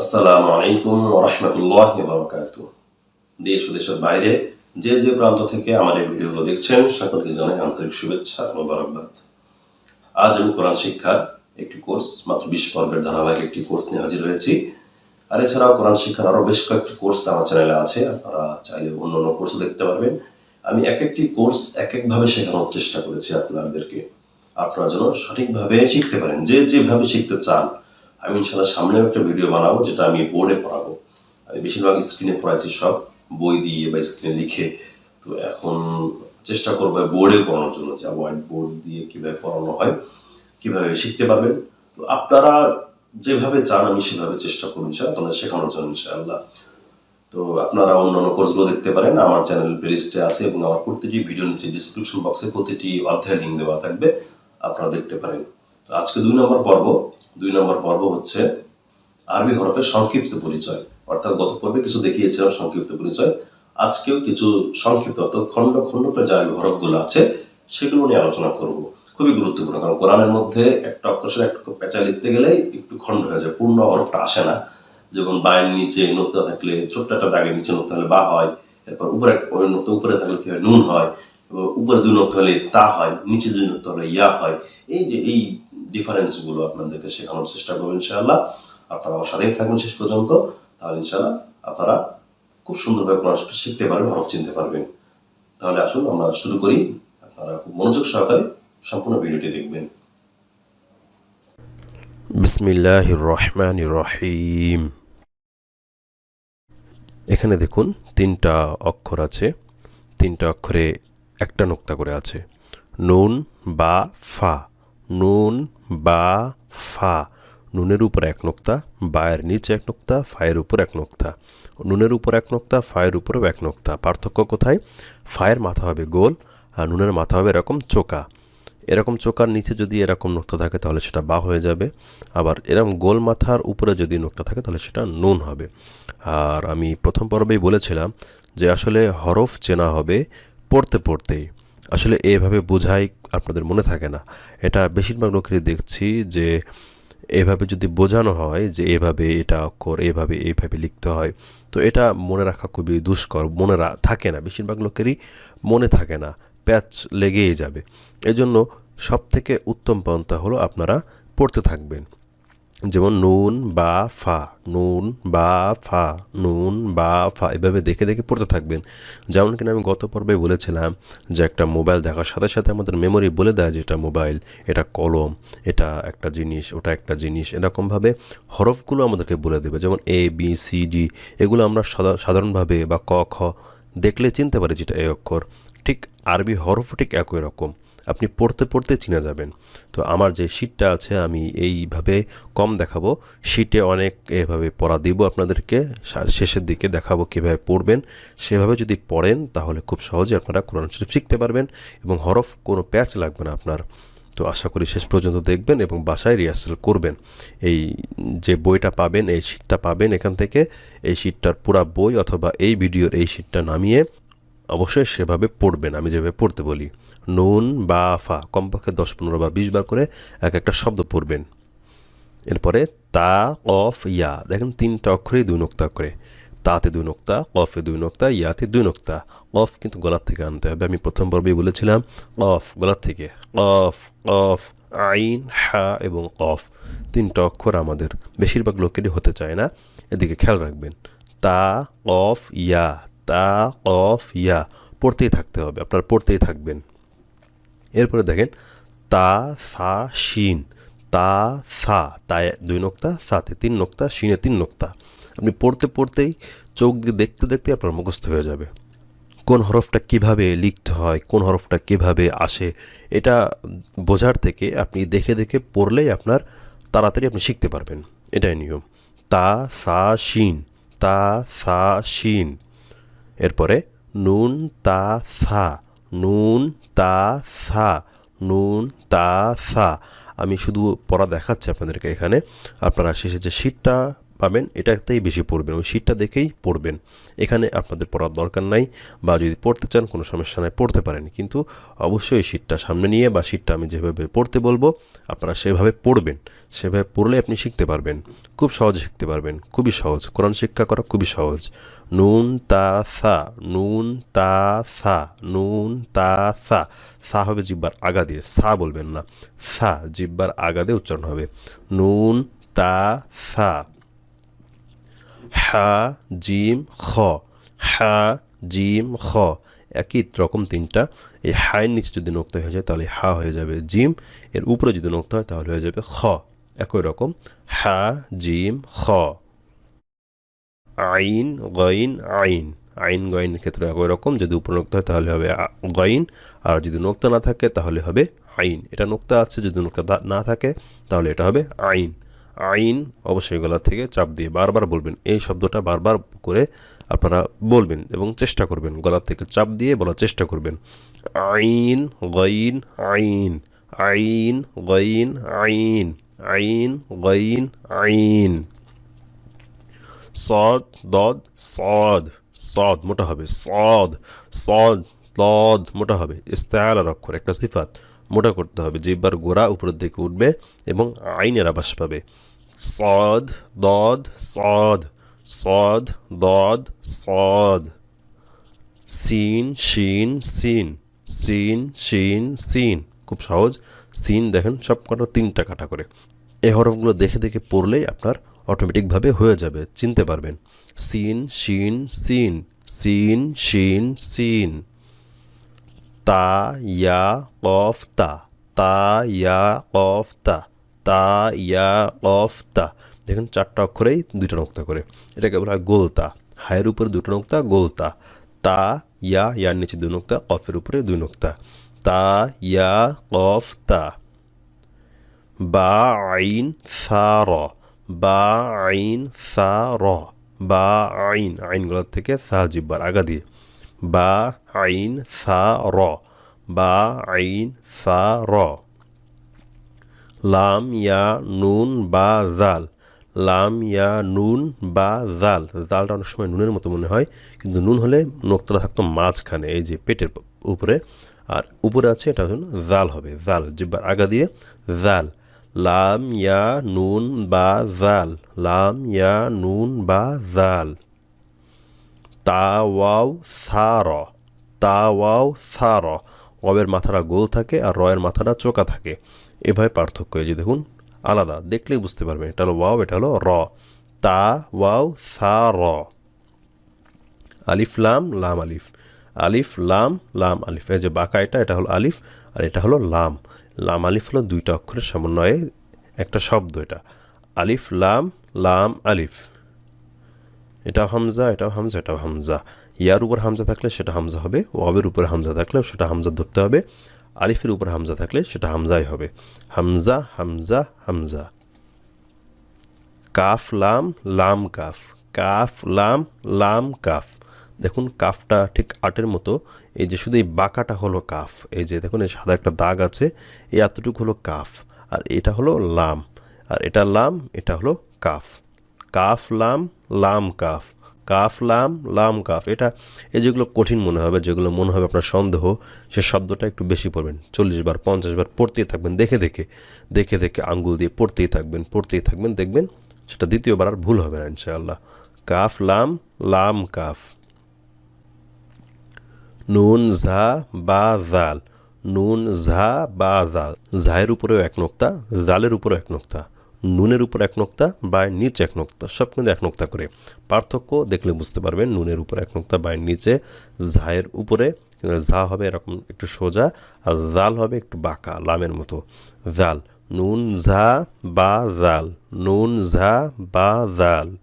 আসসালামু আলাইকুম ওরহমতুল্লাহ বারকাত দেশ ও দেশের বাইরে যে যে প্রান্ত থেকে আমার এই ভিডিওগুলো দেখছেন, সকলকে জানাই আন্তরিক শুভেচ্ছা ও মোবারকবাদ আজ আমি কোরআন শিক্ষার একটি কোর্স, মাত্র বিশ পর্বের ধারাবাহিক একটি কোর্স নিয়ে হাজির হয়েছি। আর এছাড়াও কোরআন শিক্ষার আরও বেশ কয়েকটি কোর্স আমার চ্যানেলে আছে, আপনারা চাইলে অন্য অন্য কোর্স দেখতে পারবেন। আমি এক একটি কোর্স এক একভাবে শেখানোর চেষ্টা করেছি আপনাদেরকে। আপনারা যেন সঠিকভাবে শিখতে পারেন, যে যেভাবে শিখতে চান আমি ইনশাল্লাহ সামনেও একটা ভিডিও বানাবো, যেটা আমি বোর্ডে পড়াবো। আমি বেশিরভাগ স্ক্রিনে পড়াইছি সব। বই দিয়ে বা স্ক্রিনে লিখে তো এখন চেষ্টা করব বোর্ডে পড়ানোর জন্য, যে হোয়াইট বোর্ড দিয়ে কীভাবে পড়ানো হয়, কীভাবে শিখতে পারবেন। তো আপনারা যেভাবে চান আমি সেভাবে চেষ্টা করব ইনশাল্লাহ আপনাদের শেখানোর জন্য ইনশাআল্লাহ। তো আপনারা অন্যান্য কোর্সগুলো দেখতে পারেন, আমার চ্যানেল প্লেলিস্টে আছে এবং আমার প্রতিটি ভিডিও নিচে ডিসক্রিপশন বক্সে প্রতিটি অধ্যায় লিঙ্ক দেওয়া থাকবে, আপনারা দেখতে পারেন। তো আজকে দুই নম্বর পর্ব দুই নম্বর পর্ব হচ্ছে আরবি হরফের সংক্ষিপ্ত পরিচয়। অর্থাৎ গত পর্বে কিছু দেখিয়েছিলাম সংক্ষিপ্ত পরিচয়। আজকেও কিছু সংক্ষিপ্ত, অর্থাৎ খণ্ড খণ্ড করে যে হরফগুলো আছে, সেগুলো নিয়ে আলোচনা করব। খুবই গুরুত্বপূর্ণ, কারণ কোরআনের মধ্যে একটা অক্ষর সাথে একটা পেঁচা লিখতে গেলে একটু খণ্ড হয়ে যায়, পূর্ণ হরফটা আসে না। যেমন বায়ের নিচে নোক্তা থাকলে ছোট্ট একটা দাগের নিচে নোক্তা হলে বা হয়, এরপর উপরে নোক্তা, উপরে থাকলে কি হয়? নুন হয় উপরে দুই নোক্তা হলে তা হয়, নিচে দুই নোক্তা হলে ইয়া হয়। এই যে, এই ডিফারেন্সগুলো আপনাদেরকে শেখানোর চেষ্টা করব ইনশাআল্লাহ। আপনারা আমার সাথেই থাকবেন শেষ পর্যন্ত। তাহলে ইনশাআল্লাহ আপনারা খুব সুন্দরভাবে কোরআন শিখতে পারবেন, হরফ চিনতে পারবেন। তাহলে আসুন আমরা শুরু করি। আপনারা খুব মনোযোগ সহকারে সম্পূর্ণ ভিডিওটি দেখবেন। বিসমিল্লাহ রহমান রহিম। এখানে দেখুন তিনটা অক্ষর আছে। তিনটা অক্ষরে একটা নোক্তা করে আছে। নুন, বা, ফা। নুন, বা, ফা। নুনের উপর এক নোক্তা, বায়ের নিচে এক নোক্তা, ফায়ের উপর এক নোক্তা। নুনের উপর এক নোক্তা, ফায়ের উপরেও এক নোক্তা। পার্থক্য কোথায়? ফায়ের মাথা হবে গোল, আর নুনের মাথা হবে এরকম চোকা। এরকম চোকার নিচে যদি এরকম নোক্তা থাকে, তাহলে সেটা বা হয়ে যাবে। আবার এরকম গোল মাথার উপরে যদি নোক্তা থাকে, তাহলে সেটা নুন হবে। আর আমি প্রথম পর্বেই বলেছিলাম যে আসলে হরফ চেনা হবে পড়তে পড়তেই। আসলে এভাবে বোঝাই আপনাদের মনে থাকে না। এটা বেশিরভাগ লোকেরই দেখছি যে, এভাবে যদি বোঝানো হয় যে, এভাবে এটা অক্ষর এভাবে এইভাবে লিখতে হয়, তো এটা মনে রাখা খুবই দুষ্কর, মনে থাকে না। বেশিরভাগ লোকেরই মনে থাকে না, প্যাচ লেগেই যাবে। এজন্য সব থেকে উত্তম পন্থা হলো আপনারা পড়তে থাকবেন। যেমন নুন, বা, ফা। নুন, বা, ফা। নুন, বা, ফা। এভাবে দেখে দেখে পড়তে থাকবেন। যেমন কিনা আমি গত পর্বে বলেছিলাম যে একটা মোবাইল দেখার সাথে সাথে আমাদের মেমোরি বলে দেয় যে এটা মোবাইল, এটা কলম, এটা একটা জিনিস, ওটা একটা জিনিস। এরকমভাবে হরফগুলো আমাদেরকে বলে দেবে। যেমন এ বি সি ডি এগুলো আমরা সাধা- সাধারণভাবে বা ক, খ দেখলে চিনতে পারি যেটা এ অক্ষর। ঠিক আরবি হরফও ঠিক একই রকম। আপনি পড়তে পড়তে চিনে যাবেন। তো আমার যে শীটটা আছে, আমি এইভাবে কম দেখাবো। শীটে অনেক এভাবে পড়া দিব আপনাদেরকে। শেষের দিকে দেখাবো কীভাবে পড়বেন। সেভাবে যদি পড়েন, তাহলে খুব সহজে আপনারা কোরআন শরীফ শিখতে পারবেন এবং হরফ কোনো প্যাচ লাগবে না আপনার। তো আশা করি শেষ পর্যন্ত দেখবেন এবং বাসায় রিহার্সাল করবেন। এই যে বইটা পাবেন, এই শীটটা পাবেন এখান থেকে। এই শীটটার পুরা বই অথবা এই ভিডিওর এই শীটটা নামিয়ে অবশ্যই সেভাবে পড়বেন, আমি যেভাবে পড়তে বলি। নুন বা ফা, কমপক্ষে দশ, পনেরো বা বিশ বার করে এক একটা শব্দ পড়বেন। এরপরে তা অফ ইয়া। দেখেন তিনটা অক্ষরেই দুই নোক্তা করে। তাতে দুই নোক্তা, কফে দুই নোক্তা, ইয়াতে দুই নোক্তা। কফ কিন্তু গলার থেকে আনতে হবে। আমি প্রথম পর্বেই বলেছিলাম, কফ গলার থেকে। কফ কফ, আইন, হা এবং কফ। তিনটা অক্ষর আমাদের। বেশিরভাগ লোকেরই হতে চায় না। এদিকে খেয়াল রাখবেন। তা, কফ, ইয়া। তা কফ ইয়া পড়তেই থাকতে হবে, আপনার পড়তেই থাকবেন। এরপরে দেখেন, তা, সা, শিন, তা, সা, তায়, দুই নোক্তা, সাতে তিন নোক্তা, শিনে তিন নোক্তা। আপনি পড়তে পড়তেই চোখ দিয়ে দেখতে দেখতে আপনার মুখস্থ হয়ে যাবে। কোন হরফটা কীভাবে লিখতে হয়, কোন হরফটা কীভাবে আসে, এটা বোঝার থেকে আপনি দেখে দেখে পড়লেই আপনার তাড়াতাড়ি আপনি শিখতে পারবেন। এটাই নিয়ম। তা, সা, শিন, তা, সা, শিন। এরপরে নুন, তা, সা। নুন, তা, সা। নুন, তা, সা। আমি শুধু পড়া দেখাচ্ছি আপনাদেরকে এখানে। আপনারা শেষে যে শীটটা পাবেন এটাতেই বেশি পড়বেন। ওই শীটটা দেখেই পড়বেন। এখানে আপনাদের পড়ার দরকার নাই বা যদি পড়তে চান, কোনো সমস্যা নাই, পড়তে পারেন। কিন্তু অবশ্যই শীটটা সামনে নিয়ে বা শীটটা আমি যেভাবে পড়তে বলব, আপনারা সেভাবে পড়বেন। সেভাবে পড়লে আপনি শিখতে পারবেন। খুব সহজে শিখতে পারবেন। খুবই সহজ। কোরআন শিক্ষা করা খুবই সহজ। নুন, তা, সা। নুন, তা, সা। নুন, তা, সা। সা হবে জিব্বার আগা দিয়ে। সা বলবেন না। সা, জিব্বার আগা দিয়ে উচ্চারণ হবে। নুন, তা, সা। হা, জিম, খ। হা, জিম, খ। একই রকম তিনটা। এই হায়ের নিচে যদি নোক্তা হয়ে যায়, তাহলে হা হয়ে যাবে জিম। এর উপরে যদি নোক্তা হয়, তাহলে হয়ে যাবে খ। একই রকম। হা, জিম, খ। আইন, গইন, আইন। আইন গইনের ক্ষেত্রে একই রকম। যদি উপরে নোক্তা হয়, তাহলে হবে গইন। আর যদি নোক্তা না থাকে, তাহলে হবে আইন। এটা নোক্তা আছে, যদি নোক্তা না থাকে, তাহলে এটা হবে আইন। আইন অবশ্যই গলা থেকে চাপ দিয়ে বারবার বলবেন। এই শব্দটা বারবার করে আপনারা বলবেন এবং চেষ্টা করবেন গলা থেকে চাপ দিয়ে বলার চেষ্টা করবেন। আইন, গইন, আইন আইন, গইন, আইন আইন, গইন, আইন। সদ, দদ, সদ সদ মোটা হবে। সদ সদ, দদ মোটা হবে। ইস্তেয়ালার অক্ষর, একটা সিফাত। মোটা করতে হবে। জিব্বার গোড়া উপরের দিকে উঠবে এবং আইনের আবাস পাবে। صاد ضاد صاد صاد ضاد صاد সিন শিন সিন সিন শিন সিন খুব সহজ সিন দেখেন সব কটা তিনটা কাটা করে এই হরফগুলো দেখে দেখে পড়লেই আপনার অটোমেটিকভাবে হয়ে যাবে চিনতে পারবেন সিন শিন সিন সিন শিন সিন তা ইয়া কফ তা তা ইয়া কফ তা তা, ইয়া অফ তা। দেখুন চারটা অক্ষরেই দুইটা নোক্তা করে। এটাকে বলা হয় গোলতা। হায়ের উপরে দুটো নোক্তা, গোলতা। তা, ইয়া, ইয়ার নিচে দুই নোক্তা, কফের উপরে দুই নোক্তা। তা, ইয়া, কফ, তা। বা, আইন সা র। বা, আইন সা র। বা, আইন। আইনগুলোর থেকে সা জিব্বার আগা দিয়ে। বা, আইন সা র। বা, আইন সা র। লাম, ইয়া, নুন, বা, জাল। লাম, ইয়া, নুন, বা, জাল। জালটা অনেক সময় নুনের মতো মনে হয়, কিন্তু নুন হলে নোক্তাটা থাকতো মাঝখানে, এই যে পেটের উপরে। আর উপরে আছে, এটা হলো জাল হবে, জাল, জিব্বার আগা দিয়ে জাল। লাম, ইয়া, নুন, বা, জাল। লাম, ইয়া, নুন, বা, জাল। তা, ওয়াও, সা, র। তা, ওয়াও, সা মাথাটা গোল থাকে আর রয়ের মাথাটা চোকা থাকে। এভাবে পার্থক্য এই যে দেখুন, আলাদা। দেখলেই বুঝতে পারবেন, এটা হলো ওয়াও, এটা হলো র। তা, ওয়াও, সা, র। আলিফ, লাম লাম, আলিফ। আলিফ, লাম লাম, আলিফ। এই যে বাঁকা এটা এটা হলো আলিফ আর এটা হলো লাম। লাম, আলিফ হলো দুইটা অক্ষরের সমন্বয়ে একটা শব্দ এটা। আলিফ, লাম লাম, আলিফ। এটা হামজা, এটাও হামজা এটাও হামজা। ইয়ার উপর হামজা থাকলে সেটা হামজা হবে, ওয়াবের উপর হামজা থাকলে সেটা হামজা ধরতে হবে। আলিফের উপর হামজা থাকলে সেটা হামজাই হবে। হামজা হামজা হামজা। কাফ, লাম লাম, কাফ। কাফ, লাম লাম, কাফ। দেখুন কাফটা ঠিক আটের মতো। এই যে শুধু এই বাঁকাটা হলো কাফ। এই যে দেখুন, এই সাদা একটা দাগ আছে, এই এতটুকু হলো কাফ। আর এটা হলো লাম। আর এটা লাম, এটা হলো কাফ। কাফ, লাম লাম, কাফ। কাফ, লাম লাম, কাফ। এটা, এই যেগুলো কঠিন মনে হবে, যেগুলো মনে হবে আপনার সন্দেহ, সে শব্দটা একটু বেশি পড়বেন। চল্লিশ বার, পঞ্চাশ বার পড়তেই থাকবেন, দেখে দেখে দেখে দেখে আঙ্গুল দিয়ে পড়তেই থাকবেন পড়তেই থাকবেন, দেখবেন সেটা দ্বিতীয়বার আর ভুল হবে না, ইনশাআল্লাহ। কাফ, লাম লাম, কাফ। নুন, ঝা, বা জাল নুন, ঝা, বা জাল ঝায়ের উপরেও এক নোক্তা জালের উপরেও এক নোক্তা। নুনের উপর এক নোক্তা বা নিচে এক নোক্তা, সব কিন্তু এক নোক্তা করে। পার্থক্য দেখলে বুঝতে পারবেন নুনের উপর এক নোক্তা বা নিচে, ঝায়ের উপরে ঝা হবে এরকম একটু সোজা আর জাল হবে একটু বাঁকা, লামের মতো। জাল নুন, ঝা বা জাল নুন, ঝা বা জাল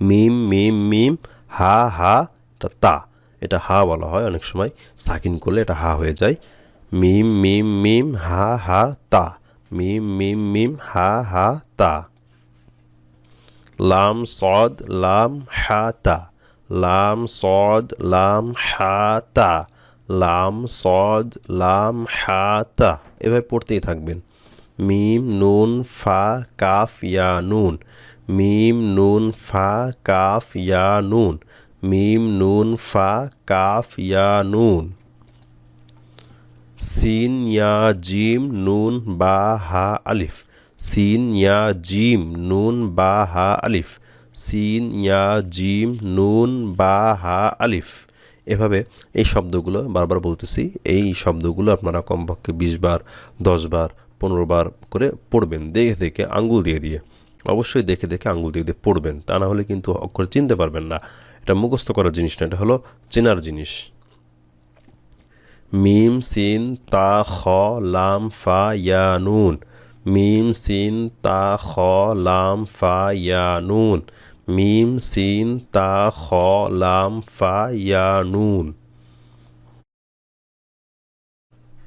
মিম মিম মিম, হা হা, এটা তা। এটা হা বলা হয় অনেক সময়। সাকিন করলে এটা হা হয়ে যায়। মিম মিম মিম, হা হা, তা। মিম মিম মিম, হা হা, তা। লাম, সদ, লাম, হা, তা। লাম, সদ, লাম, হা, তা। লাম, সদ, লাম, হা, তা। এভাবে পড়তেই থাকবেন। মিম, নুন, ফা, কাফ, ইয়া, নুন। মিম, নুন, ফা, কাফ, ইয়া, নুন। মিম, নুন, ফা, কাফ, ইয়া, নুন। সিন, ইয়া, জিম, নুন, বা, হা, আলিফ। সিন, ইয়া, জিম, নুন, বা, হা, আলিফ। সিন, ইয়া, জিম, নুন, বা, হা, আলিফ। এভাবে এই শব্দগুলো বারবার বলতেছি। এই শব্দগুলো আপনারা কমপক্ষে বিশ বার, দশ বার, পনেরো বার করে পড়বেন। দেখে দেখে আঙ্গুল দিয়ে দিয়ে। অবশ্যই দেখে দেখে আঙ্গুল দিয়ে দিয়ে পড়বেন। তা না হলে কিন্তু অক্ষর চিনতে পারবেন না। এটা মুখস্থ করার জিনিস না, এটা হলো চেনার জিনিস। মিম, সিন, তা, খ, লাম, ফা, ইয়া, নুন। মিম, সিন, তা, খ, লাম, ফা, ইয়া, নুন। মিম, সিন, তা, খ, লাম, ফা, ইয়া, নুন।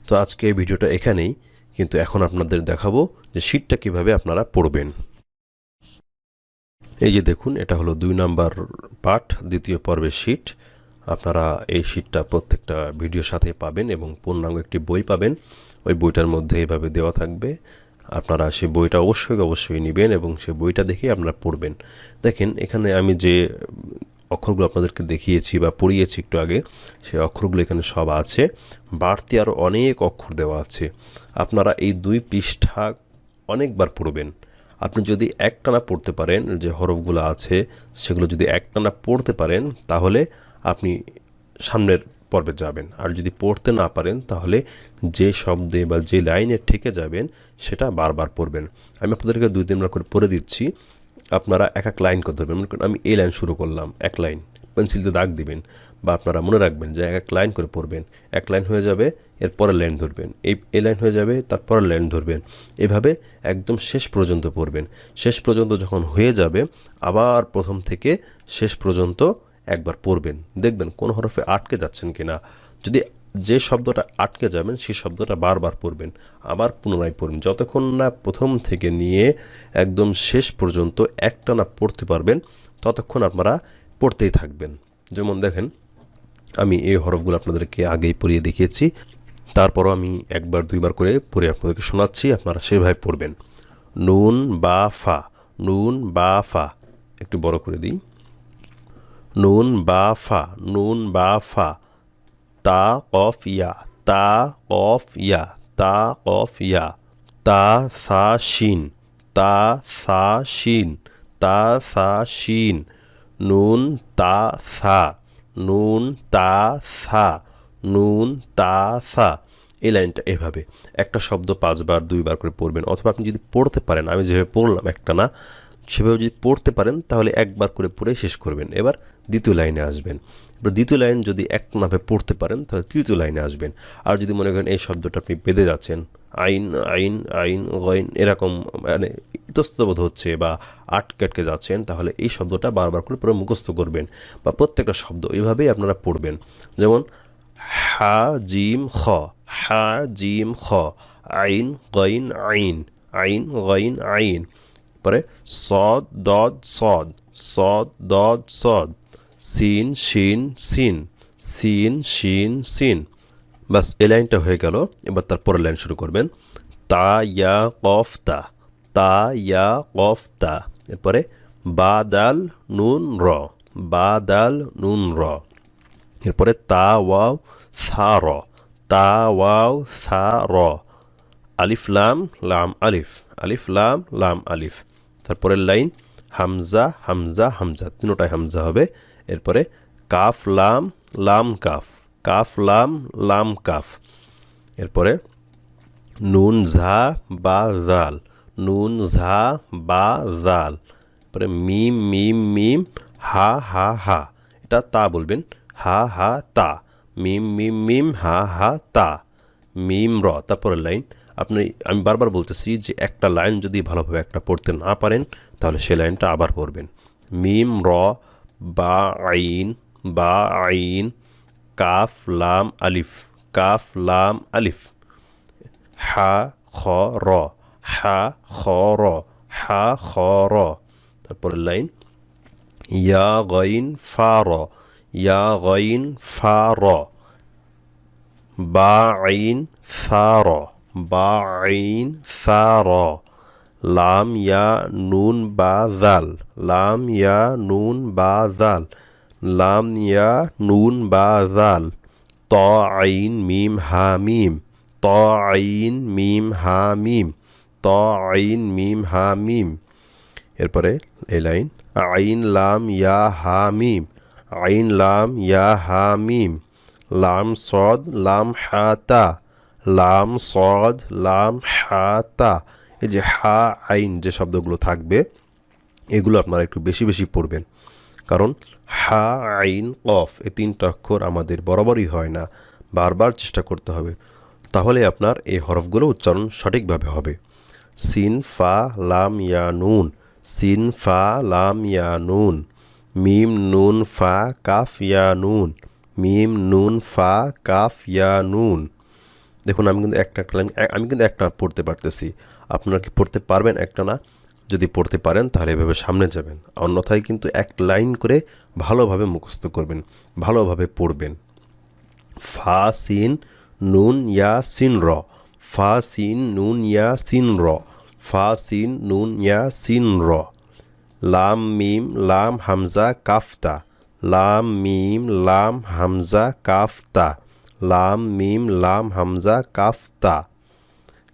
তো আজকে এই ভিডিওটা এখানেই, কিন্তু এখন আপনাদের দেখাবো যে শীটটা কীভাবে আপনারা পড়বেন। এই যে দেখুন, এটা হলো দুই নাম্বার পাঠ, দ্বিতীয় পর্বের শীট। আপনারা এই শীটটা প্রত্যেকটা ভিডিওর সাথে পাবেন এবং পূর্ণাঙ্গ একটি বই পাবেন। ওই বইটার মধ্যে এইভাবে দেওয়া থাকবে। আপনারা সেই বইটা অবশ্যই অবশ্যই নেবেন এবং সেই বইটা দেখে আপনারা পড়বেন। দেখেন, এখানে আমি যে অক্ষরগুলো আপনাদেরকে দেখিয়েছি বা পড়িয়েছি একটু আগে সেই অক্ষরগুলো এখানে সব আছে। বাড়তি আরও অনেক অক্ষর দেওয়া আছে। আপনারা এই দুই পৃষ্ঠা অনেকবার পড়বেন। আপনি যদি একটানা পড়তে পারেন, যে হরফগুলো আছে, সেগুলো যদি একটানা পড়তে পারেন, তাহলে আপনি সামনের পর্বে যাবেন। আর যদি পড়তে না পারেন, তাহলে যে শব্দে বা যে লাইনে ঠেকে যাবেন, সেটা বারবার পড়বেন। আমি আপনাদেরকে দুই তিনবার করে পড়ে দিচ্ছি। আপনারা এক এক লাইন করে ধরবেন। মনে করেন আমি এই লাইন শুরু করলাম, এক লাইন। পেন্সিলতে দাগ দিবেন বা আপনারা মনে রাখবেন যে এক এক লাইন করে পড়বেন। এক লাইন হয়ে যাবে, এর পরের লাইন ধরবেন। এই এ লাইন হয়ে যাবে তারপরের লাইন ধরবেন। এভাবে একদম শেষ পর্যন্ত পড়বেন। শেষ পর্যন্ত যখন হয়ে যাবে, আবার প্রথম থেকে শেষ পর্যন্ত একবার পড়বেন, দেখবেন কোন হরফে আটকে যাচ্ছেন কিনা। যদি যে শব্দটা আটকে যাবেন, সেই শব্দটা বারবার পড়বেন, আবার পুনরায় পড়বেন। যতক্ষণ না প্রথম থেকে নিয়ে একদম শেষ পর্যন্ত একটানা পড়তে পারবেন, ততক্ষণ আপনারা পড়তেই থাকবেন। যেমন দেখেন, আমি এই হরফগুলো আপনাদেরকে আগেই পড়িয়ে দেখিয়েছি। তারপরও আমি একবার, দুইবার করে পড়ে আপনাদেরকে শোনাচ্ছি, আপনারা সেভাবে পড়বেন। নুন বা ফা, নুন বা ফা, একটু বড় করে দিই। নুন বা ফা, নুন বা ফা, তা, কফ, ইয়া, তা, কফ, ইয়া, তা, কফ, ইয়া, তা, সা, শিন, তা, সা, শিন, তা, সা, শিন, নুন, তা, সা, নুন, তা, সা, নুন, তা, সা, এই লাইনটা এভাবে। একটা শব্দ পাঁচবার, দুইবার করে পড়বেন, অথবা আপনি যদি পড়তে পারেন, আমি যেভাবে পড়লাম একটা না, সেভাবে যদি পড়তে পারেন, তাহলে একবার করে পড়ে শেষ করবেন। এবার দ্বিতীয় লাইনে আসবেন। এবার দ্বিতীয় লাইন যদি এক নামে পড়তে পারেন, তাহলে তৃতীয় লাইনে আসবেন। আর যদি মনে করেন এই শব্দটা আপনি বেঁধে যাচ্ছেন, আইন আইন আইন, গইন, এরকম মানে ইতস্তবোধ হচ্ছে বা আটকে আটকে যাচ্ছেন, তাহলে এই শব্দটা বারবার করে পুরো মুখস্থ করবেন বা প্রত্যেকটা শব্দ এইভাবেই আপনারা পড়বেন। যেমন, হা, জিম, খ। হা, জিম, খ। আইন, গইন, আইন। আইন, গইন, আইন। পরে সদ, দদ, সদ। সদ, দদ, সদ। সিন, শিন, সিন সিন, শিন, সিন। বাস এই লাইনটা হয়ে গেল। এবার তার পরের লাইন শুরু করবেন। তা, ইয়া, কফ, তা। তা, ইয়া, কফ, তা। এরপরে বা, দাল, নুন, র। বা, দাল, নুন, র। এরপরে তা, ওয়াও, সা, র। তা, ওয়াও, সা, র। আলিফ, লাম লাম, আলিফ। আলিফ, লাম লাম, আলিফ। তারপরের লাইন হামজা হামজা হামজা। তিনোটাই হামজা হবে। এরপরে কাফ, লাম লাম, কাফ কাফ, লাম লাম, কাফ। এরপরে নুন, ঝা, বা, জাল। নুন, ঝা, বা, জাল। পরে মিম মিম মিম, হা হা হা। এটা তা বলবেন। হা হা, তা। মিম মিম মিম, হা হা, তা। মিম, র। তারপরের লাইন। আপনি, আমি বারবার বলতেছি যে একটা লাইন যদি ভালোভাবে একটা পড়তে না পারেন, তাহলে সেই লাইনটা আবার পড়বেন। মিম, র বা আইন বা আইন কাফ লাম আলিফ কাফ লাম আলিফ হা খ র হা খ র হা খ র তারপরের লাইন ইয়া গইন ফা র ইয়া গইন ফা র বা আইন সা র বা আইন সা র লাম, ইয়া, নুন, বা জাল লাম, ইয়া, নুন, বা জাল লাম, ইয়া, নুন, বা জাল ত, আইন, মিম, হা, মিম। ত, আইন, মিম, হা, মিম। ত, আইন, মিম, হা, মিম। এরপরে এই লাইন, আইন, লাম, ইয়া, হা, মিম। আইন, লাম, ইয়া, হা, মিম। লাম, সদ, লাম হাতা লাম, সদ, লাম হাতা এই যে হা, আইন যে শব্দগুলো থাকবে, এগুলো আপনারা একটু বেশি বেশি পড়বেন। কারণ হা, আইন, কফ এই তিনটা অক্ষর আমাদের বরাবরই হয় না, বারবার চেষ্টা করতে হবে। তাহলে আপনার এই হরফগুলো উচ্চারণ সঠিকভাবে হবে। সিন, ফা, লাম, ইয়া, নুন। সিন, ফা, লাম, ইয়া, নুন। মিম, নুন, ফা, কাফ, ইয়া, নুন। মিম, নুন, ফা, কাফ, ইয়া, নুন। দেখুন, আমি কিন্তু একটা একটা লাইন আমি কিন্তু একটা পড়তে পারতেছি। আপনারা কি পড়তে পারবেন একটা না? যদি পড়তে পারেন, তাহলে এভাবে সামনে যাবেন। অন্যথায় কিন্তু এক লাইন করে ভালোভাবে মুখস্থ করবেন, ভালোভাবে পড়বেন। ফা, সিন, নুন, ইয়া, সিন, র। ফা, সিন, নুন, ইয়া, সিন, র। ফা, সিন, নুন, ইয়া, সিন, র। লাম, মিম, লাম, হামজা, কাফতা। লাম, মিম, লাম, হামজা, কাফতা। লাম, মিম, লাম, হামজা কাফতা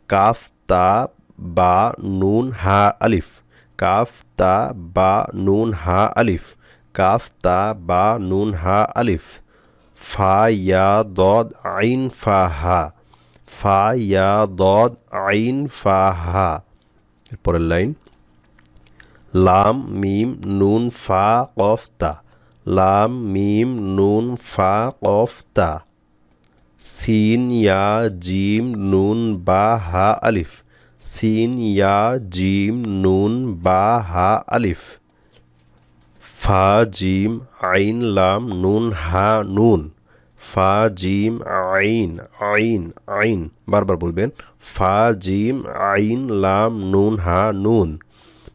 কাফতা বা, নুন, হা, আলিফ। কাফতা বা, নুন, হা, আলিফ। কাফতা বা, নুন, হা, আলিফ। ফা, ইয়া, দদ, আইন, ফা, হা। ফা, ইয়া, দদ, আইন, ফা, হা। এরপরের লাইন। লাম, মিম, নুন, ফা কফতা লাম, মিম, নুন, ফা কফতা সিন, ইয়া, জিম, নুন, বা, হা, আলিফ। সিন, ইয়া, জিম, নুন, বা, হা, আলিফ। ফা, জিম, আইন, লাম, নুন, হা, নুন। ফা, জিম, আইন আইন আইন। বারবার বলবেন। ফা, জিম, আইন, লাম, নুন, হা, নুন।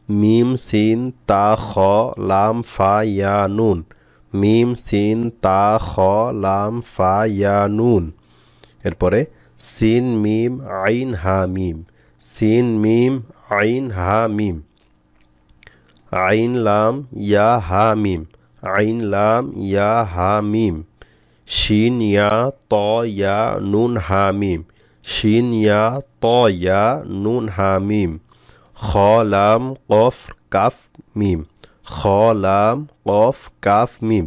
মিম, সিন, তা, খ, লাম, ফা, ইয়া, নুন। মিম, সিন, তা, খ, লাম, ফা, ইয়া, নুন। এরপরে সিন, মিম, আইন, হা, মিম। সিন, মিম, আইন, হা, মিম। আইন, লাম, ইয়া, হা, মিম। আইন, লাম, ইয়া, হা, মিম। শিন, ইয়া, ত, ইয়া, নুন, হা, মিম। শিন, ইয়া, ত, ইয়া, নুন, হা, মিম। খ, লাম, কফ, কাফ, মিম। খ, লাম, কফ, কাফ, মিম।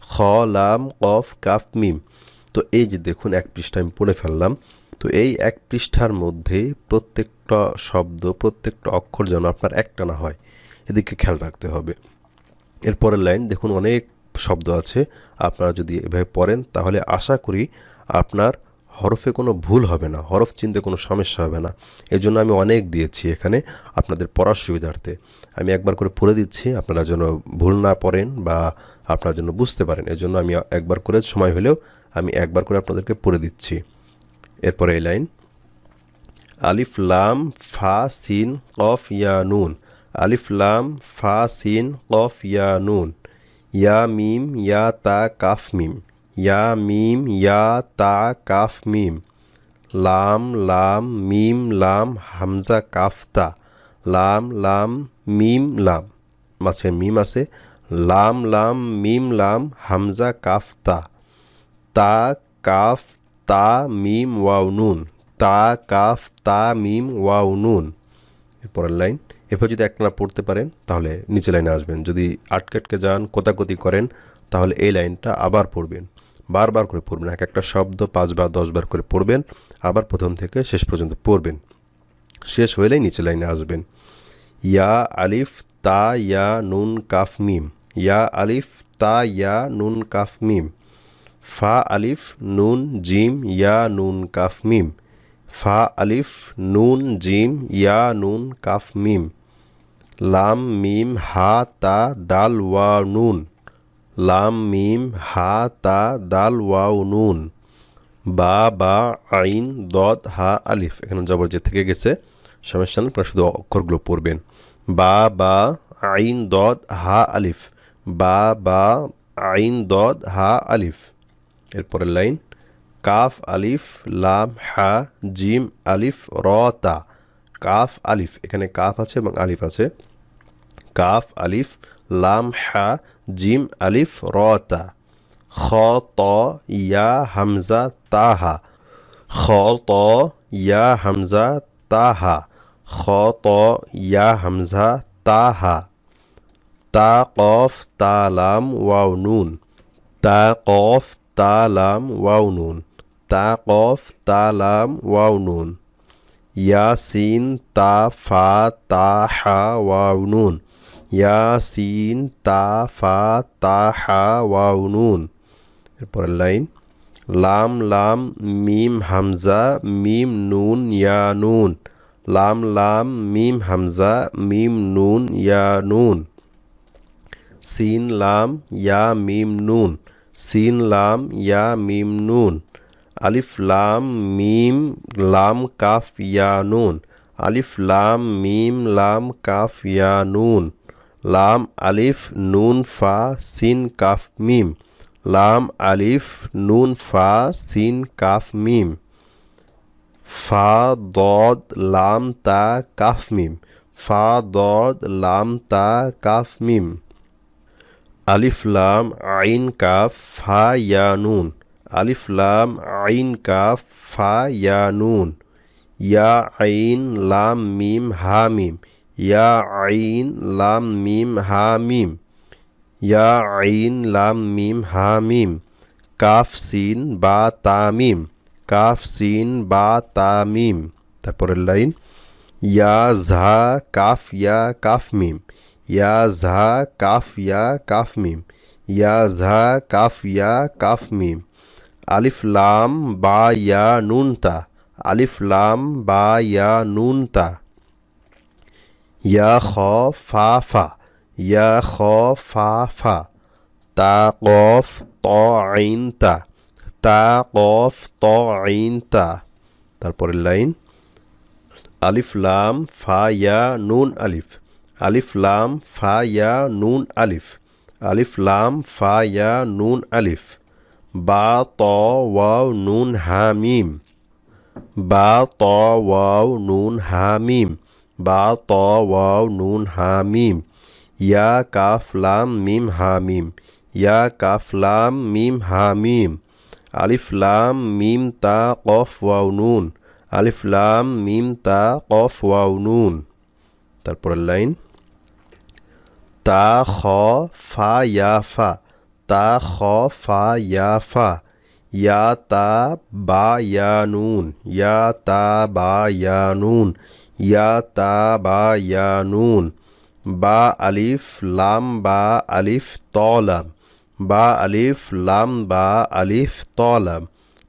খ, লাম, কফ, কাফ, মিম। তো এই যে দেখুন, এক পৃষ্ঠা আমি পড়ে ফেললাম। তো এই এক পৃষ্ঠার মধ্যে প্রত্যেকটা শব্দ, প্রত্যেকটা অক্ষর যেন আপনার একটা না হয়, এদিকে খেয়াল রাখতে হবে। এরপরের লাইন, দেখুন, অনেক শব্দ আছে। আপনারা যদি এভাবে পড়েন, তাহলে আশা করি আপনার হরফে কোনো ভুল হবে না, হরফ চিনতে কোনো সমস্যা হবে না। এর জন্য আমি অনেক দিয়েছি এখানে আপনাদের পড়ার সুবিধার্থে। আমি একবার করে পড়ে দিচ্ছি, আপনারা যেন ভুল না পড়েন বা আপনার জন্য বুঝতে পারেন। এর জন্য আমি একবার করে সময় হলেও আমি একবার করে আপনাদেরকে পড়ে দিচ্ছি। এরপরে এই লাইন, আলিফ, লাম, ফা, সিন, কফ, ইয়া, নুন। আলিফ, লাম, ফা, সিন, কফ, ইয়া, নুন। ইয়া, মিম, ইয়া, তা, কাফ, মিম। ইয়া মিম ইয়া তা কাফ মিম লাম লাম মিম লাম হামজা কাফতা লাম লাম মিম লাম মাঝখানে মিম আছে। লাম লাম মিম লাম হামজা কাফতা তা কাফ তা মিম ওয়াও নুন তা কাফ তা মিম ওয়াও নুন এরপরের লাইন। এরপর যদি একটানা পড়তে পারেন, তাহলে নিচে লাইনে আসবেন। যদি আটকে আটকে যান, কোতাকতি করেন, তাহলে এই লাইনটা আবার পড়বেন। বারবার করে পড়বেন, এক একটা শব্দ পাঁচবার, দশবার করে পড়বেন, আবার প্রথম থেকে শেষ পর্যন্ত পড়বেন। শেষ হইলেই নিচে লাইনে আসবেন। ইয়া আলিফ, তা, ইয়া, নুন, কাফ, মিম। ইয়া আলিফ, তা, ইয়া, নুন, কাফ, মিম। ফা আলিফ, নুন, জিম, ইয়া, নুন, কাফ, মিম। ফা আলিফ, নুন, জিম, ইয়া, নুন, কাফ, মিম। লাম, মিম, হা, তা, দাল, ওয়া, নুন। লাম, মিম, হা, তা, দাল, ওয়াও, নুন, বা বা, আইন, দদ, হা, আলিফ। এখানে জবর যে থেকে গেছে সমস্যা আপনারা শুধু অক্ষরগুলো পড়বেন। বা বা, আইন, দদ, হা, আলিফ। বা বা, আইন, দদ, হা, আলিফ। এরপরের লাইন, কাফ, আলিফ, লাম, হা, জিম, আলিফ, র, তা। কাফ, আলিফ। এখানে কাফ আছে এবং আলিফ আছে। কাফ, আলিফ লাম, হা, জিম, আলিফ র খ, ত, ইয়া, হামজা, তাহা। খ, ত, ইয়া, হামজা, তাহা। খ, ত, ইয়া, হামজা, তাহা। তা, কফ, তা, লাম, ওয়াও, নুন। তা, কফ, তা, লাম, ওয়াও, নুন। তা, কফ, তা ওয়াও, নুন। ইয়াসিন তা, ফা, তা, হা, ওয়াও, নুন। ইয়াসিন, তা, ফা, তা, হা, ওয়াও, নুন। এরপরের লাইন, লাম লাম, মিম, হামজা, মিম, নুন, ইয়া, নুন। লাম লাম, মিম, হামজা, মিম, নুন, ইয়া, নুন। সিন, লাম, ইয়া, মিম, নুন। সিন, লাম, ইয়া, মিম, নুন। আলিফ, লাম, মিম, লাম, কাফ, ইয়া, নুন। আলিফ, লাম, মিম, লাম, কাফ, ইয়া, নুন। লাম, আলিফ, নুন, ফা, সিন, কাফ, মিম। লাম, আলিফ, নুন, ফা, সিন, কাফ, মিম। ফা, দদ, লাম, তা, কাফ, মিম। ফা, দদ, লাম, তা, কাফ, মিম। আলিফ, লাম, আইন, কাফ, ফা, ইয়া, নুন। আলিফ, লাম, আইন, কাফ, ফা, ইয়া, নুন। ইয়া, আইন, লাম, মিম, হা, মিম। ইয়া আইন লাম মিম হা মিম ইয়া আইন লাম মিম হা মিম কাফ সিন বা তামিম কাফ সিন বা তামিম তারপরের লাইন ইয়া ঝা কাফ ইয়া কাফ মিম ইয়া ঝা কাফ ইয়া কাফ মিম ইয়া ঝা কাফ ইয়া কাফ মিম আলিফ লাম বা ইয়া নুন তা আলিফ লাম বা ইয়া নুন তা ইয়া খ ফা ফা ইয়া খ ফা ফা তা কফ ত আইন তা তা কফ ত আইন তা তারপরের লাইন, আলিফ লাম ফা ইয়া নুন আলিফ। আলিফ লাম ফা ইয়া নুন আলিফ। আলিফ লাম ফা ইয়া নুন আলিফ। বা ত ওয়াও নুন হা মিম বা ত ওয়াও নুন হা মিম বা ত, ওয়াও, নুন হা মিম ইয়া, কাফ, লাম, মিম হা মিম ইয়া, কাফ মিম হা মিম আলিফ, লাম, মিম, তা, কফ, ওয়াও, নুন। আলিফ, লাম, মিম, তা, কফ, ওয়াও, নুন। তারপরের লাইন। তা, খ, ফা, ইয়া, ফা। তা, খ, ফা, ইয়া ফা। ইয়া, তা, বা, ইয়া, নুন। ইয়া, তা, বা, ইয়া, নুন। ইয়া তা বা ইয়া নুন বা আলিফ লাম বা আলিফ তলাম বা আলিফ লাম বা আলিফ তলাম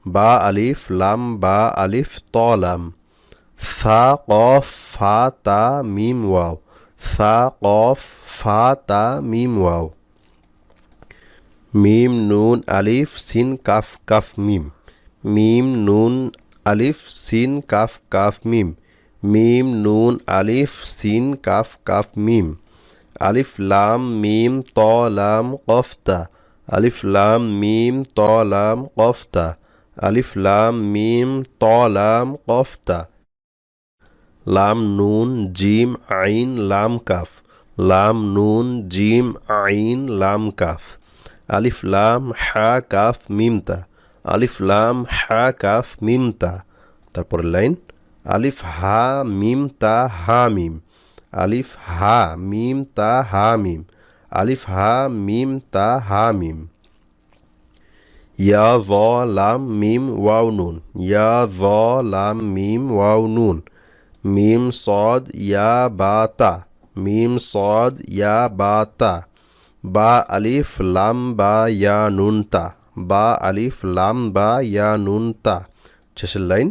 বা আলিফ লাম বা আলিফ তলাম সা কফ ফা তা মিম ওয়াও সা কফ ফা তা মিম ওয়াও মিম নুন আলিফ সিন কাফ কাফ মিম মিম নুন আলিফ সিন কাফ কাফ মিম, নুন, আলিফ, সিন, কাফ কাফ, মিম। আলিফ, লাম, মিম, ত, লাম, কফতা। আলিফ, লাম, মিম, ত, লাম, কফতা। আলিফ, লাম, মিম, ত, লাম, কফতা। লাম, নুন, জিম, আইন, লাম, কাফ। লাম, নুন, জিম, আইন, লাম, কাফ। আলিফ, লাম, হা, কাফ, মিমতা। আলিফ, লাম, হা, কাফ, মিমতা। তারপরের লাইন। আলিফ হা মিম তা হা মিম আলিফ হা মিম তা হা মিম আলিফ হা মিম তা হা মিম ইয়া জ লাম মিম ওয়াও নুন ইয়া জ লাম মিম ওয়াও নুন মিম সদ ইয়া বা তা মিম সদ ইয়া বা তা বা আলিফ লাম বা ইয়া নুন তা বা আলিফ লাম বা ইয়া নুন তা শেষের লাইন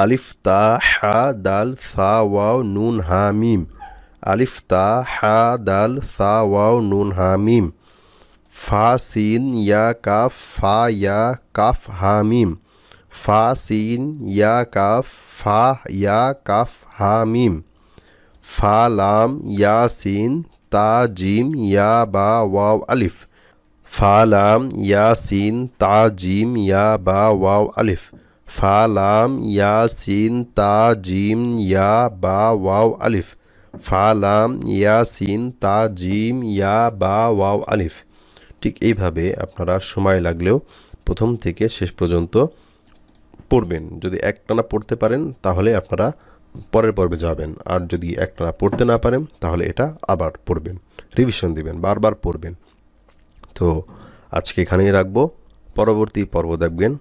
আলিফ তা হা দাল সা ওয়াও নুন হা মিম আলিফ তা হা দাল সা ওয়াও নুন হা মিম ফা সিন ইয়া কাফ ফা ইয়া কাফ হা মিম ফা সিন ইয়া কাফ ফা ইয়া কাফ হা মিম ফা লাম ইয়া সিন তা জিম ইয়া বা ওয়াও আলিফ ফা লাম ইয়া সিন তা জিম ইয়া বা ওয়াও আলিফ ফা, লাম, ইয়া, সিন, তা, জিম, ইয়া, বা, ওয়াও, আলিফ। ফা, লাম, ইয়া, সিন, তা, জিম, ইয়া, বা, ওয়াও, আলিফ। ঠিক এইভাবে আপনারা সময় লাগলেও প্রথম থেকে শেষ পর্যন্ত পড়বেন। যদি একটানা পড়তে পারেন, তাহলে আপনারা পরের পর্বে যাবেন। আর যদি একটানা পড়তে না পারেন, তাহলে এটা আবার পড়বেন। রিভিশন দিবেন, বারবার পড়বেন। তো আজকে এখানেই রাখব। পরবর্তী পর্ব দেখবেন।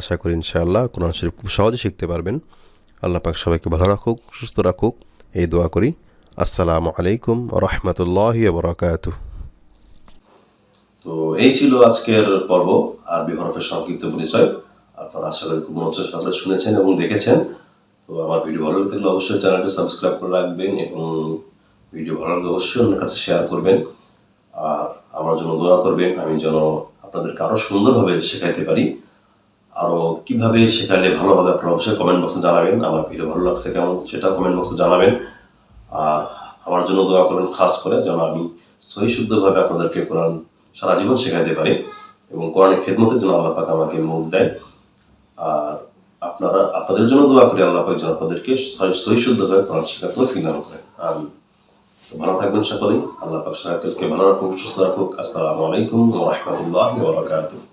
আশা করি ইনশাআল্লাহ কোরআন শরীফ খুব সহজে শিখতে পারবেন। আল্লাহ পাক সবাইকে ভালো রাখুক, সুস্থ রাখুক। এই দোয়া করি। আসসালামু আলাইকুম রহমতুল্লাহ বরকাতুহ। তো এই ছিল আজকের পর্ব আরবি হরফের সংক্ষিপ্ত পরিচয়। আপনারা আশা করি খুব মনোযোগ সহকারে শুনেছেন এবং দেখেছেন। তো আমার ভিডিও ভালো লাগলে অবশ্যই চ্যানেলটি সাবস্ক্রাইব করে রাখবেন এবং ভিডিও ভালো লাগলে অবশ্যই অন্যের কাছে শেয়ার করবেন। আর আমার জন্য দোয়া করবেন, আমি যেন আপনাদেরকে আরও সুন্দরভাবে শেখাইতে পারি। আরও কীভাবে শেখালে ভালো হবে আপনারা অবশ্যই কমেন্ট বক্সে জানাবেন। আমার ভিডিও ভালো লাগছে কেমন, সেটা কমেন্ট বক্সে জানাবেন। আর আমার জন্য দোয়া করবেন খাস করে যেন আমি সহি শুদ্ধভাবে আপনাদেরকে কোরআন সারা জীবন শেখাইতে পারি এবং কোরআনের খেদমতের জন্য আল্লাহ পাক আমাকে মুখ দেয় আর আপনারা, আপনাদের জন্য দোয়া করি আল্লাহ পাক যেন আপনাদেরকে সহি- শুদ্ধভাবে কোরআন শেখার তৌফিক দান করেন। আমি ভালো থাকবেন সকলেই। আল্লাহ পাক সকলকে ভালো রাখুক, সুস্থ রাখুক। আসসালামু আলাইকুম ওয়া রাহমাতুল্লাহি ওয়া বারাকাতুহু।